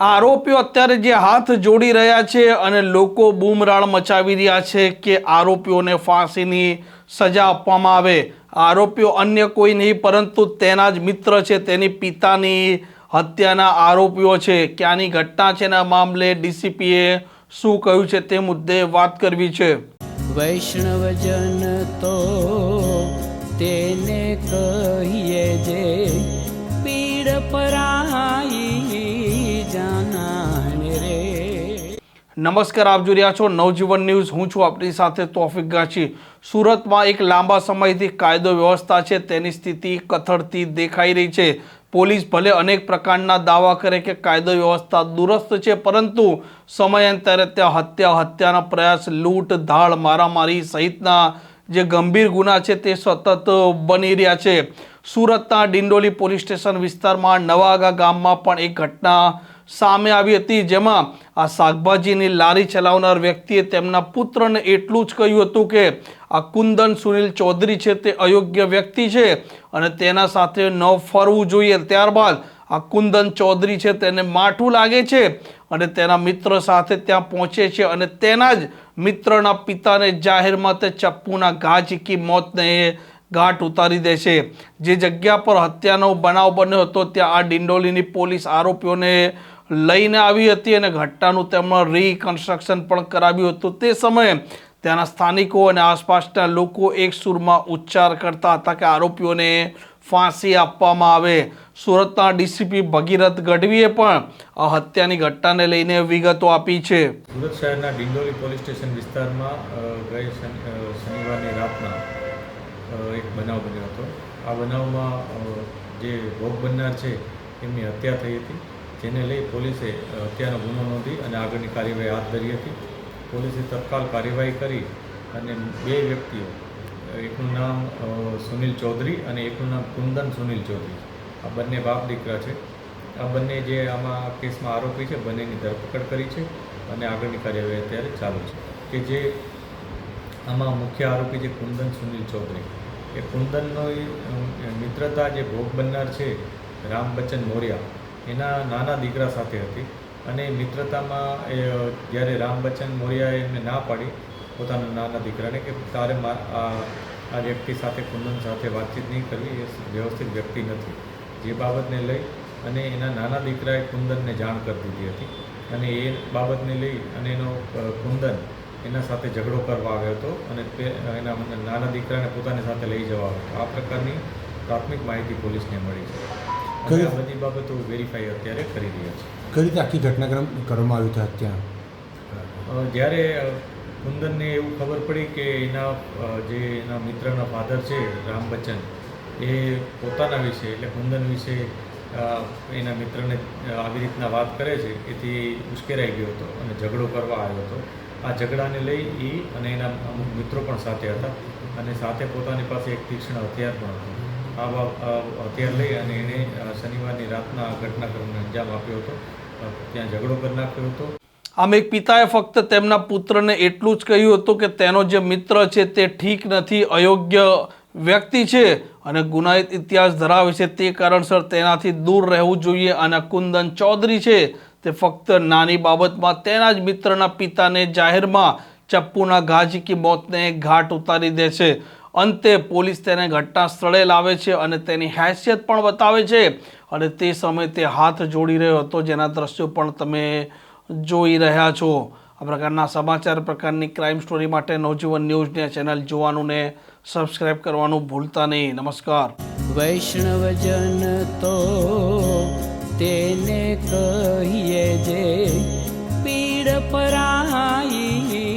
આરોપીઓ અત્યારે જે હાથ જોડી રહ્યા છે અને લોકો બૂમરાળ મચાવી રહ્યા છે કે આરોપીઓને ફાંસીની સજા આપવામાં આવે. આરોપીઓ અન્ય કોઈ નહીં, પરંતુ તેના જ મિત્ર છે, તેની પિતાની હત્યાના આરોપીઓ છે. ક્યાંની ઘટના છે એના મામલે ડીસીપીએ શું કહ્યું છે તે મુદ્દે વાત કરવી છે. વૈષ્ણવજન તો તેને કહીએ જે પીડ પરાઈ નમસ્કાર, આપ જોઈ રહ્યા છો નવજીવન ન્યૂઝ. હું છું આપણી સાથે તોફિક ગાંચી. સુરતમાં એક લાંબા સમયથી કાયદો વ્યવસ્થા છે, તેની સ્થિતિ કથળતી દેખાઈ રહી છે. પોલીસ ભલે અનેક પ્રકારના દાવા કરે કે કાયદો વ્યવસ્થા દુરસ્ત છે, પરંતુ સમયાંતરે ત્યાં હત્યા, હત્યાના પ્રયાસ, લૂંટ, ધાડ, મારામારી સહિતના જે ગંભીર ગુના છે, તે સતત બની રહ્યા છે. સુરતના ડિંડોલી પોલીસ સ્ટેશન વિસ્તારમાં નવાગા ગામમાં પણ એક ઘટના સામે આવી હતી, જેમાં આ શાકભાજીની લારી ચલાવનાર વ્યક્તિએ તેમના પુત્રને એટલું જ કહ્યું હતું કે, આ કુંદન સુનિલ ચૌધરી છે તે અયોગ્ય વ્યક્તિ છે અને તેના સાથે ન ફરવું જોઈએ. ત્યારબાદ આ કુંદન ચૌધરી છે તેને માઠું લાગે છે અને તેના મિત્ર સાથે ત્યાં પહોંચે છે અને તેના જ મિત્રના પિતાને જાહેરમાં તે ચપ્પુના ઘા ચીકી મોતને એ ઘાટ ઉતારી દે છે. જે જગ્યા પર હત્યાનો બનાવ બન્યો હતો, ત્યાં આ ડિંડોલીની પોલીસ આરોપીઓને લઈને આવી હતી અને ઘટનાનું તેમણે રીકન્સ્ટ્રક્શન પણ કરાવ્યું હતું. તે સમયે ત્યાંના સ્થાનિકો અને આસપાસના લોકો એક સુરમાં ઉચ્ચાર કરતા હતા કે આરોપીઓને ફાંસી આપવામાં આવે. સુરતના ડીસીપી ભગીરથ ગઢવીએ પણ આ હત્યાની ઘટનાને લઈને વિગતો આપી છે. સુરત શહેરના ડિંડોલી પોલીસ સ્ટેશન વિસ્તારમાં ગઈ શનિવારની રાતના એક બનાવ બન્યો હતો. આ બનાવમાં જે ભોગ બનનાર છે, એમની હત્યા થઈ હતી. જેને લઈ પોલીસે હત્યાનો ગુનો નોંધી અને આગળની કાર્યવાહી હાથ ધરી હતી. પોલીસે તત્કાલ કાર્યવાહી કરી અને બે વ્યક્તિઓ, એકનું નામ સુનિલ ચૌધરી અને એકનું નામ કુંદન સુનિલ ચૌધરી. આ બંને બાપ દીકરા છે. આ બંને જે આમાં કેસમાં આરોપી છે, બંનેની ધરપકડ કરી છે અને આગળની કાર્યવાહી અત્યારે ચાલુ છે. કે જે આમાં મુખ્ય આરોપી છે કુંદન સુનિલ ચૌધરી. એ કુંદનનો મિત્રતા જે ભોગ બનનાર છે રામ બચ્ચન મોર્યા એના નાના દીકરા સાથે હતી. અને મિત્રતામાં એ જ્યારે રામ બચ્ચન મોર્યાએ એમને ના પાડી, પોતાના નાના દીકરાને કે તારે આ વ્યક્તિ સાથે, કુંદન સાથે વાતચીત નહીં કરવી, એ વ્યવસ્થિત વ્યક્તિ નથી. જે બાબતને લઈ અને એના નાના દીકરાએ કુંદનને જાણ કરી દીધી હતી. અને એ બાબતને લઈ અને એનો કુંદન એના સાથે ઝઘડો કરવા આવ્યો હતો અને તે એના નાના દીકરાને પોતાની સાથે લઈ જવા આવ્યો આ પ્રકારની પ્રાથમિક માહિતી પોલીસને મળી છે. આ બધી બાબતો વેરીફાઈ અત્યારે કરી રહ્યા છે. કઈ રીતે આખી ઘટનાક્રમ કરવામાં આવ્યું હતો ત્યાં જ્યારે કુંદનને એવું ખબર પડી કે એના જે એના મિત્રના ફાધર છે રામ બચ્ચન એ પોતાના વિશે એટલે કુંદન વિશે એના મિત્રને આવી રીતના વાત કરે છે એથી ઉશ્કેરાઈ ગયો હતો અને ઝઘડો કરવા આવ્યો હતો. આ ઝઘડાને લઈ એ અને એના અમુક મિત્રો પણ સાથે હતા અને સાથે પોતાની પાસે એક તીક્ષ્ણ હથિયાર પણ હતું. આ બા- હથિયાર લઈ અને એણે શનિવારની રાતના ઘટનાક્રમને અંજામ આપ્યો હતો. ત્યાં ઝઘડો કરી નાખ્યો હતો. આમ એક પિતાએ ફક્ત તેમના પુત્રને એટલું જ કહ્યું હતું કે તેનો જે મિત્ર છે તે ઠીક નથી, અયોગ્ય વ્યક્તિ છે અને ગુનાહિત ઇતિહાસ ધરાવે છે તે કારણસર તેનાથી દૂર રહેવું જોઈએ અને કુંદન ચૌધરી છે તે ફક્ત નાની બાબતમાં તેના જ મિત્રના પિતાને જાહેરમાં ચપ્પુના ઘા ઝીકી મોતને ઘાટ ઉતારી દે છે. અંતે પોલીસ તેને ઘટના સ્થળે લાવે છે અને તેની હેસિયત પણ બતાવે છે. અને તે સમયે તે હાથ જોડી રહ્યો હતો. જેના દ્રશ્યો પણ તમે જોઈ રહ્યા છો. આ પ્રકારના સમાચાર, પ્રકારની ક્રાઇમ સ્ટોરી માટે નવજીવન ન્યૂઝની ચેનલ જોવાનું ને સબસ્ક્રાઇબ કરવાનું ભૂલતા નહીં. નમસ્કાર. વૈષ્ણવજન તો તેને કહીએ જે પીડ પરાઈ